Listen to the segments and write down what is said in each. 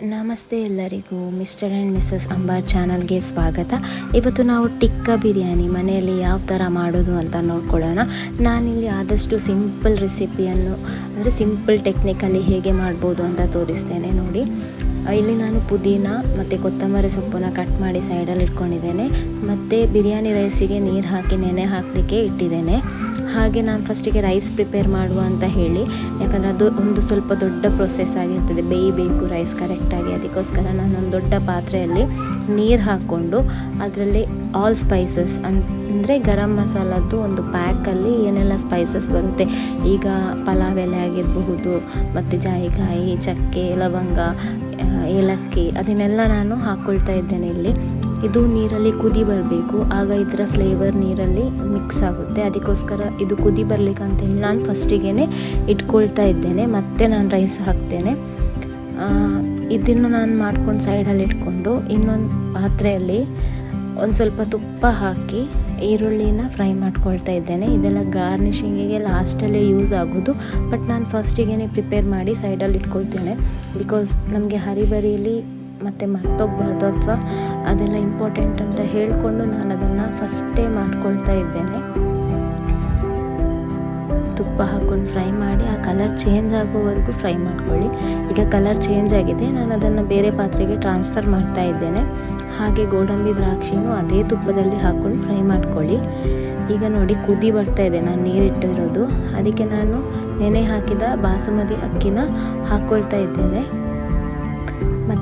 ನಮಸ್ತೆ ಎಲ್ಲರಿಗೂ mister and missus Ambar ಚಾನಲ್ಗೆ ಸ್ವಾಗತ. ಇವತ್ತು ನಾವು ಟಿಕ್ಕ ಬಿರಿಯಾನಿ ಮನೆಯಲ್ಲಿ ಯಾವ ಥರ ಮಾಡೋದು ಅಂತ ನೋಡ್ಕೊಳ್ಳೋಣ. ನಾನಿಲ್ಲಿ ಆದಷ್ಟು ಸಿಂಪಲ್ ರೆಸಿಪಿಯನ್ನು, ಅಂದರೆ ಸಿಂಪಲ್ ಟೆಕ್ನಿಕಲ್ಲಿ ಹೇಗೆ ಮಾಡ್ಬೋದು ಅಂತ ತೋರಿಸ್ತೇನೆ ನೋಡಿ. ಇಲ್ಲಿ ನಾನು ಪುದೀನ ಮತ್ತು ಕೊತ್ತಂಬರಿ ಸೊಪ್ಪನ್ನು ಕಟ್ ಮಾಡಿ ಸೈಡಲ್ಲಿ ಇಟ್ಕೊಂಡಿದ್ದೇನೆ. ಮತ್ತು ಬಿರಿಯಾನಿ ರೈಸಿಗೆ ನೀರು ಹಾಕಿ ನೆನೆ ಹಾಕಲಿಕ್ಕೆ ಇಟ್ಟಿದ್ದೇನೆ. ಹಾಗೆ ನಾನು ಫಸ್ಟಿಗೆ ರೈಸ್ ಪ್ರಿಪೇರ್ ಮಾಡುವ ಅಂತ ಹೇಳಿ. ಯಾಕಂದರೆ ಅದು ಒಂದು ಸ್ವಲ್ಪ ದೊಡ್ಡ ಪ್ರೊಸೆಸ್ ಆಗಿರ್ತದೆ. ಬೇಯಬೇಕು ರೈಸ್ ಕರೆಕ್ಟಾಗಿ ಅದಕ್ಕೋಸ್ಕರ ನಾನು ಒಂದು ದೊಡ್ಡ ಪಾತ್ರೆಯಲ್ಲಿ ನೀರು ಹಾಕ್ಕೊಂಡು ಅದರಲ್ಲಿ ಆಲ್ ಸ್ಪೈಸಸ್ ಅಂದರೆ ಗರಂ ಮಸಾಲದ್ದು ಒಂದು ಪ್ಯಾಕಲ್ಲಿ ಏನೆಲ್ಲ ಸ್ಪೈಸಸ್ ಬರುತ್ತೆ. ಈಗ ಪಲಾವ್ ಎಲೆ ಆಗಿರಬಹುದು, ಮತ್ತು ಜಾಯಿಕಾಯಿ, ಚಕ್ಕೆ, ಲವಂಗ ಏಲಕ್ಕಿ, ಅದನ್ನೆಲ್ಲ ನಾನು ಹಾಕ್ಕೊಳ್ತಾ ಇದ್ದೇನೆ ಇಲ್ಲಿ. ಇದು ನೀರಲ್ಲಿ ಕುದಿ ಬರಬೇಕು. ಆಗ ಇದರ ಫ್ಲೇವರ್ ನೀರಲ್ಲಿ ಮಿಕ್ಸ್ ಆಗುತ್ತೆ. ಅದಕ್ಕೋಸ್ಕರ ಇದು ಕುದಿ ಬರಲಿಕ್ಕಂತೇಳಿ ಅಂತೇಳಿ ನಾನು ಫಸ್ಟಿಗೆ ಇಟ್ಕೊಳ್ತಾ ಇದ್ದೇನೆ. ಮತ್ತೆ ನಾನು ರೈಸ್ ಹಾಕ್ತೇನೆ. ಇದನ್ನು ನಾನು ಮಾಡ್ಕೊಂಡು ಸೈಡಲ್ಲಿ ಇಟ್ಕೊಂಡು ಇನ್ನೊಂದು ಪಾತ್ರೆಯಲ್ಲಿ ಒಂದು ಸ್ವಲ್ಪ ತುಪ್ಪ ಹಾಕಿ ಈರುಳ್ಳಿನ ಫ್ರೈ ಮಾಡ್ಕೊಳ್ತಾ ಇದ್ದೇನೆ. ಇದೆಲ್ಲ ಗಾರ್ನಿಷಿಂಗಿಗೆ ಲಾಸ್ಟಲ್ಲೇ ಯೂಸ್ ಆಗೋದು. ಬಟ್ ನಾನು ಫಸ್ಟಿಗೆ ಪ್ರಿಪೇರ್ ಮಾಡಿ ಸೈಡಲ್ಲಿ ಇಟ್ಕೊಳ್ತೇನೆ. ಬಿಕಾಸ್ ನಮಗೆ ಹರಿಬರಿಯಲ್ಲಿ ಮತ್ತು ಮರ್ತೋಗ್ಬಾರ್ದು ಅಥವಾ ಅದೆಲ್ಲ ಇಂಪಾರ್ಟೆಂಟ್ ಅಂತ ಹೇಳಿಕೊಂಡು ನಾನು ಅದನ್ನು ಫಸ್ಟೇ ಮಾಡ್ಕೊಳ್ತಾ ಇದ್ದೇನೆ. ತುಪ್ಪ ಹಾಕ್ಕೊಂಡು ಫ್ರೈ ಮಾಡಿ, ಆ ಕಲರ್ ಚೇಂಜ್ ಆಗೋವರೆಗೂ ಫ್ರೈ ಮಾಡ್ಕೊಳ್ಳಿ. ಈಗ ಕಲರ್ ಚೇಂಜ್ ಆಗಿದೆ ನಾನು ಅದನ್ನು ಬೇರೆ ಪಾತ್ರೆಗೆ ಟ್ರಾನ್ಸ್ಫರ್ ಮಾಡ್ತಾ ಇದ್ದೇನೆ. ಹಾಗೆ ಗೋಡಂಬಿ ದ್ರಾಕ್ಷಿನೂ ಅದೇ ತುಪ್ಪದಲ್ಲಿ ಹಾಕ್ಕೊಂಡು ಫ್ರೈ ಮಾಡ್ಕೊಳ್ಳಿ. ಈಗ ನೋಡಿ ಕುದಿ ಬರ್ತಾ ಇದೆ, ನಾನು ನೀರಿಟ್ಟಿರೋದು. ಅದಕ್ಕೆ ನಾನು ನೆನೆ ಹಾಕಿದ ಬಾಸುಮತಿ ಅಕ್ಕಿನ ಹಾಕ್ಕೊಳ್ತಾ ಇದ್ದೇನೆ.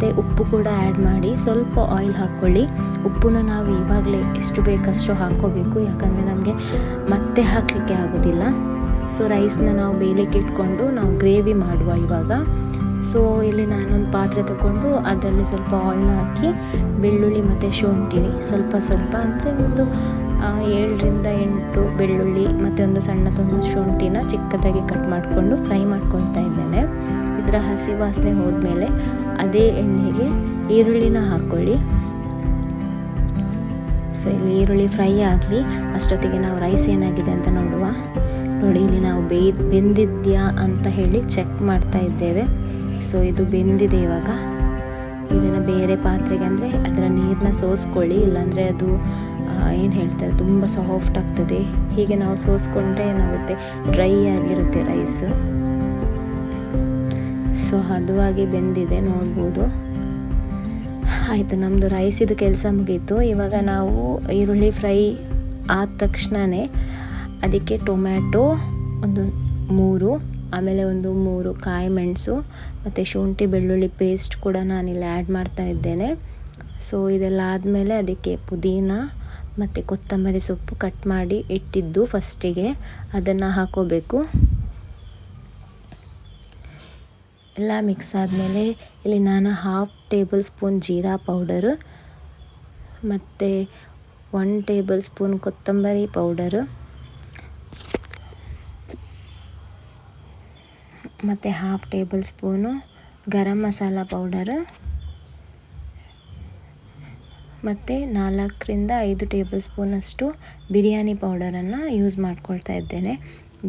ಮತ್ತು ಉಪ್ಪು ಕೂಡ ಆ್ಯಡ್ ಮಾಡಿ ಸ್ವಲ್ಪ ಆಯಿಲ್ ಹಾಕ್ಕೊಳ್ಳಿ ಉಪ್ಪನ್ನ ನಾವು ಇವಾಗಲೇ ಎಷ್ಟು ಬೇಕಷ್ಟು ಹಾಕ್ಕೋಬೇಕು ಯಾಕಂದರೆ ನಮಗೆ ಮತ್ತೆ ಹಾಕಲಿಕ್ಕೆ ಆಗೋದಿಲ್ಲ. ಸೊ ರೈಸ್ನ ನಾವು ಬೇಯಲಿಕ್ಕೆ ಇಟ್ಕೊಂಡು ನಾವು ಗ್ರೇವಿ ಮಾಡುವ ಇವಾಗ. ಸೊ ಇಲ್ಲಿ ನಾನೊಂದು ಪಾತ್ರೆ ತಗೊಂಡು ಅದರಲ್ಲಿ ಸ್ವಲ್ಪ ಆಯಿಲ್ ಹಾಕಿ, ಬೆಳ್ಳುಳ್ಳಿ ಮತ್ತು ಶುಂಠಿ ಸ್ವಲ್ಪ ಸ್ವಲ್ಪ ಅಂದರೆ ಒಂದು ಏಳರಿಂದ ಎಂಟು ಬೆಳ್ಳುಳ್ಳಿ ಮತ್ತು ಒಂದು ಸಣ್ಣ ತುಂಡು ಶುಂಠಿನ ಚಿಕ್ಕದಾಗಿ ಕಟ್ ಮಾಡಿಕೊಂಡು ಫ್ರೈ ಮಾಡ್ಕೊಳ್ತಾ ಇದ್ದೇನೆ. ಇದರ ಹಸಿ ವಾಸನೆ ಹೋದ್ಮೇಲೆ ಅದೇ ಎಣ್ಣೆಗೆ ಈರುಳ್ಳಿನ ಹಾಕ್ಕೊಳ್ಳಿ. ಸೊ ಇಲ್ಲಿ ಈರುಳ್ಳಿ ಫ್ರೈ ಆಗಲಿ. ಅಷ್ಟೊತ್ತಿಗೆ ನಾವು ರೈಸ್ ಏನಾಗಿದೆ ಅಂತ ನೋಡುವ. ನೋಡಿ, ಇಲ್ಲಿ ನಾವು ಬೇಯ್ ಬೆಂದಿದ್ಯಾ ಅಂತ ಹೇಳಿ ಚೆಕ್ ಮಾಡ್ತಾ ಇದ್ದೇವೆ. ಸೊ ಇದು ಬೆಂದಿದೆ ಇವಾಗ. ಇದನ್ನು ಬೇರೆ ಪಾತ್ರೆಗೆ ಅಂದರೆ ಅದರ ನೀರನ್ನ ಸೋಸ್ಕೊಳ್ಳಿ. ಇಲ್ಲಾಂದರೆ ಅದು ಏನು ಹೇಳ್ತಾರೆ, ತುಂಬ ಸಾಫ್ಟ್ ಆಗ್ತದೆ. ಹೀಗೆ ನಾವು ಸೋಸ್ಕೊಂಡ್ರೆ ಏನಾಗುತ್ತೆ? ಡ್ರೈ ಆಗಿರುತ್ತೆ ರೈಸ್ ಸೊ ಹದವಾಗಿ ಬೆಂದಿದೆ, ನೋಡ್ಬೋದು. ಆಯಿತು ನಮ್ಮದು ರೈಸಿದು ಕೆಲಸ ಮುಗೀತು. ಇವಾಗ ನಾವು ಈರುಳ್ಳಿ ಫ್ರೈ ಆದ ತಕ್ಷಣವೇ ಅದಕ್ಕೆ ಟೊಮ್ಯಾಟೊ ಒಂದು ಮೂರು, ಆಮೇಲೆ ಒಂದು ಮೂರು ಕಾಯಿ ಮೆಣಸು ಮತ್ತು ಶುಂಠಿ ಬೆಳ್ಳುಳ್ಳಿ ಪೇಸ್ಟ್ ಕೂಡ ನಾನಿಲ್ಲಿ ಆ್ಯಡ್ ಮಾಡ್ತಾ ಇದ್ದೇನೆ. ಸೊ, ಇದೆಲ್ಲ ಆದಮೇಲೆ ಅದಕ್ಕೆ ಪುದೀನ ಮತ್ತು ಕೊತ್ತಂಬರಿ ಸೊಪ್ಪು ಕಟ್ ಮಾಡಿ ಇಟ್ಟಿದ್ದು ಫಸ್ಟಿಗೆ. ಅದನ್ನು ಹಾಕೋಬೇಕು. ಎಲ್ಲ ಮಿಕ್ಸ್ ಆದಮೇಲೆ ಇಲ್ಲಿ ನಾನು ಹಾಫ್ ಟೇಬಲ್ ಸ್ಪೂನ್ ಜೀರಾ ಪೌಡರು ಮತ್ತು ಒನ್ ಟೇಬಲ್ ಸ್ಪೂನ್ ಕೊತ್ತಂಬರಿ ಪೌಡರು ಮತ್ತು half tablespoon garam masala powder ಮತ್ತು ನಾಲ್ಕರಿಂದ ಐದು ಟೇಬಲ್ ಸ್ಪೂನಷ್ಟು ಬಿರಿಯಾನಿ ಪೌಡರನ್ನು ಯೂಸ್ ಮಾಡ್ಕೊಳ್ತಾ ಇದ್ದೇನೆ.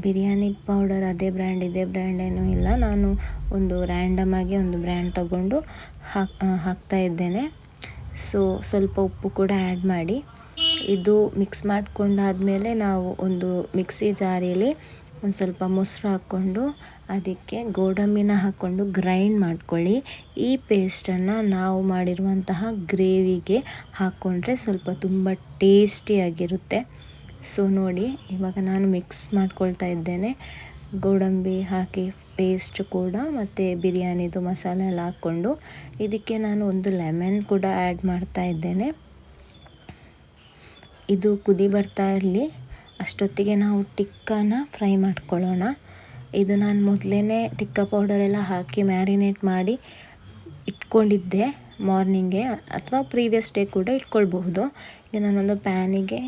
ಬಿರಿಯಾನಿ ಪೌಡರ್ ಅದೇ ಬ್ರ್ಯಾಂಡ್, ಇದೇ ಬ್ರ್ಯಾಂಡ್ ಏನೂ ಇಲ್ಲ. ನಾನು ಒಂದು ರ್ಯಾಂಡಮ್ ಆಗಿ ಒಂದು ಬ್ರ್ಯಾಂಡ್ ತಗೊಂಡು ಹಾಕ್ ಹಾಕ್ತಾ ಇದ್ದೇನೆ. ಸೊ ಸ್ವಲ್ಪ ಉಪ್ಪು ಕೂಡ ಆ್ಯಡ್ ಮಾಡಿ. ಇದು ಮಿಕ್ಸ್ ಮಾಡ್ಕೊಂಡಾದಮೇಲೆ ನಾವು ಒಂದು ಮಿಕ್ಸಿ ಜಾರಿಯಲ್ಲಿ ಒಂದು ಸ್ವಲ್ಪ ಮೊಸರು ಹಾಕ್ಕೊಂಡು ಅದಕ್ಕೆ ಗೋಡಂಬಿನ ಹಾಕ್ಕೊಂಡು ಗ್ರೈಂಡ್ ಮಾಡ್ಕೊಳ್ಳಿ. ಈ ಪೇಸ್ಟನ್ನು ನಾವು ಮಾಡಿರುವಂತಹ ಗ್ರೇವಿಗೆ ಹಾಕ್ಕೊಂಡ್ರೆ ಸ್ವಲ್ಪ ತುಂಬ ಟೇಸ್ಟಿಯಾಗಿರುತ್ತೆ ಸೊ ನೋಡಿ, ಇವಾಗ ನಾನು ಮಿಕ್ಸ್ ಮಾಡ್ಕೊಳ್ತಾ ಇದ್ದೇನೆ. ಗೋಡಂಬಿ ಹಾಕಿ ಪೇಸ್ಟ್ ಕೂಡ ಮತ್ತು ಬಿರಿಯಾನಿದು ಮಸಾಲೆ ಎಲ್ಲ ಹಾಕ್ಕೊಂಡು. ಇದಕ್ಕೆ ನಾನು ಒಂದು ಲೆಮನ್ ಕೂಡ ಆ್ಯಡ್ ಮಾಡ್ತಾ ಇದ್ದೇನೆ. ಇದು ಕುದಿ ಬರ್ತಾ ಇರಲಿ. ಅಷ್ಟೊತ್ತಿಗೆ ನಾವು ಟಿಕ್ಕನ ಫ್ರೈ ಮಾಡ್ಕೊಳ್ಳೋಣ. ಇದು ನಾನು ಮೊದಲೇ ಟಿಕ್ಕ ಪೌಡರ್ ಎಲ್ಲ ಹಾಕಿ ಮ್ಯಾರಿನೇಟ್ ಮಾಡಿ ಇಟ್ಕೊಂಡಿದ್ದೆ ಮಾರ್ನಿಂಗೆ ಅಥವಾ ಪ್ರೀವಿಯಸ್ ಡೇ ಕೂಡ ಇಟ್ಕೊಳ್ಬಹುದು. ಈಗ ನಾನೊಂದು ಪ್ಯಾನಿಗೆ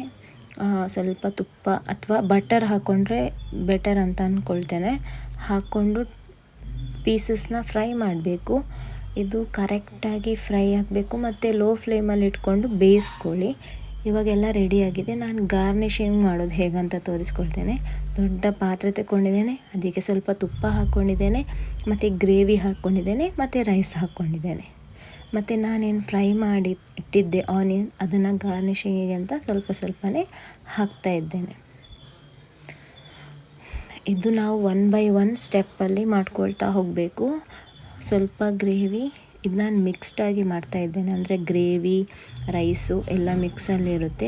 ಸ್ವಲ್ಪ ತುಪ್ಪ ಅಥವಾ ಬಟರ್ ಹಾಕ್ಕೊಂಡ್ರೆ ಬೆಟರ್ ಅಂತ ಅಂದ್ಕೊಳ್ತೇನೆ ಹಾಕ್ಕೊಂಡು ಪೀಸಸ್ನ ಫ್ರೈ ಮಾಡಬೇಕು. ಇದು ಕರೆಕ್ಟಾಗಿ ಫ್ರೈ ಆಗಬೇಕು ಮತ್ತು ಲೋ ಫ್ಲೇಮಲ್ಲಿ ಇಟ್ಕೊಂಡು ಬೇಯಿಸ್ಕೊಳ್ಳಿ. ಇವಾಗೆಲ್ಲ ರೆಡಿಯಾಗಿದೆ ನಾನು ಗಾರ್ನಿಷಿಂಗ್ ಮಾಡೋದು ಹೇಗಂತ ತೋರಿಸ್ಕೊಳ್ತೇನೆ. ದೊಡ್ಡ ಪಾತ್ರೆ ತಗೊಂಡಿದ್ದೇನೆ ಅದಕ್ಕೆ ಸ್ವಲ್ಪ ತುಪ್ಪ ಹಾಕ್ಕೊಂಡಿದ್ದೇನೆ ಮತ್ತು ಗ್ರೇವಿ ಹಾಕ್ಕೊಂಡಿದ್ದೇನೆ ಮತ್ತು ರೈಸ್ ಹಾಕ್ಕೊಂಡಿದ್ದೇನೆ ಮತ್ತು ನಾನೇನು ಫ್ರೈ ಮಾಡಿ ಇಟ್ಟಿದ್ದೆ ಆನಿಯನ್, ಅದನ್ನು ಗಾರ್ನಿಷಿಂಗಿಗೆ ಅಂತ ಸ್ವಲ್ಪ ಸ್ವಲ್ಪನೇ ಹಾಕ್ತಾ ಇದ್ದೇನೆ. ಇದು ನಾವು ಒನ್ ಬೈ ಒನ್ ಸ್ಟೆಪ್ಪಲ್ಲಿ ಮಾಡ್ಕೊಳ್ತಾ ಹೋಗಬೇಕು. ಸ್ವಲ್ಪ ಗ್ರೇವಿ ಇದು ನಾನು ಮಿಕ್ಸ್ಡಾಗಿ ಮಾಡ್ತಾ ಇದ್ದೇನೆ. ಅಂದರೆ ಗ್ರೇವಿ ರೈಸು ಎಲ್ಲ ಮಿಕ್ಸಲ್ಲಿ ಇರುತ್ತೆ.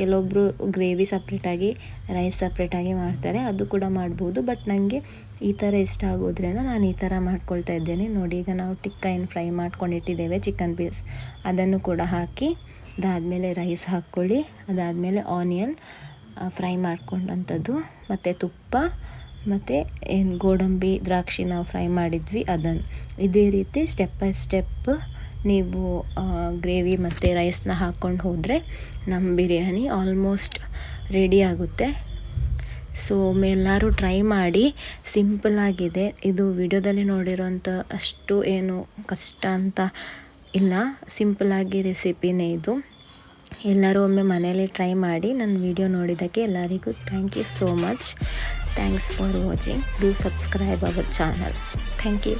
ಕೆಲವೊಬ್ಬರು ಗ್ರೇವಿ ಸಪ್ರೇಟಾಗಿ ರೈಸ್ ಸಪ್ರೇಟಾಗಿ ಮಾಡ್ತಾರೆ. ಅದು ಕೂಡ ಮಾಡ್ಬೋದು. ಬಟ್ ನನಗೆ ಈ ಥರ ಇಷ್ಟ ಆಗೋದ್ರಿಂದ ನಾನು ಈ ಥರ ಮಾಡ್ಕೊಳ್ತಾ ಇದ್ದೇನೆ. ನೋಡಿ, ಈಗ ನಾವು ಟಿಕ್ಕ ಏನು ಫ್ರೈ ಮಾಡ್ಕೊಂಡಿಟ್ಟಿದ್ದೇವೆ ಚಿಕನ್ ಪೀಸ್ ಅದನ್ನು ಕೂಡ ಹಾಕಿ, ಅದಾದಮೇಲೆ ರೈಸ್ ಹಾಕ್ಕೊಳ್ಳಿ. ಅದಾದಮೇಲೆ ಆನಿಯನ್ ಫ್ರೈ ಮಾಡ್ಕೊಂಡಂಥದ್ದು. ಮತ್ತು ತುಪ್ಪ ಮತ್ತು ಏನು ಗೋಡಂಬಿ ದ್ರಾಕ್ಷಿ ನಾವು ಫ್ರೈ ಮಾಡಿದ್ವಿ ಅದನ್ನು ಇದೇ ರೀತಿ ಸ್ಟೆಪ್ ಬೈ ಸ್ಟೆಪ್ ನೀವು ಗ್ರೇವಿ ಮತ್ತು ರೈಸ್ನ ಹಾಕ್ಕೊಂಡು ಹೋದರೆ ನಮ್ಮ ಬಿರಿಯಾನಿ ಆಲ್ಮೋಸ್ಟ್ ರೆಡಿ ಆಗುತ್ತೆ. ಸೊ ಎಲ್ಲರೂ ಟ್ರೈ ಮಾಡಿ ಸಿಂಪಲ್ಲಾಗಿದೆ ಇದು ವಿಡಿಯೋದಲ್ಲಿ ನೋಡಿರೋಂಥ ಅಷ್ಟು ಏನು ಕಷ್ಟ ಅಂತ ಇಲ್ಲ. ಸಿಂಪಲ್ಲಾಗಿ ರೆಸಿಪಿನೇ ಇದು. ಎಲ್ಲರೂ ಒಮ್ಮೆ ಮನೇಲಿ ಟ್ರೈ ಮಾಡಿ ನನ್ನ ವಿಡಿಯೋ ನೋಡಿದ್ದಕ್ಕೆ ಎಲ್ಲರಿಗೂ thank you so much Thanks for watching. Do subscribe our channel. Thank you.